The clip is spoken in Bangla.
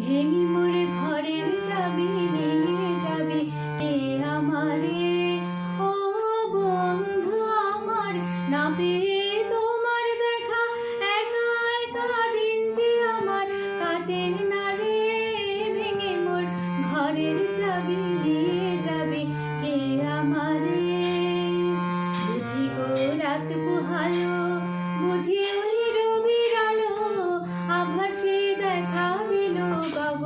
ভেঙে মোর ঘরের চাবি নিয়ে যাবে এ আমারে। ও বন্ধু আমার, না পেয়ে তোমার দেখা, একাই একা দিন যে আমার কাটে না রে ভেঙে মোর ঘরের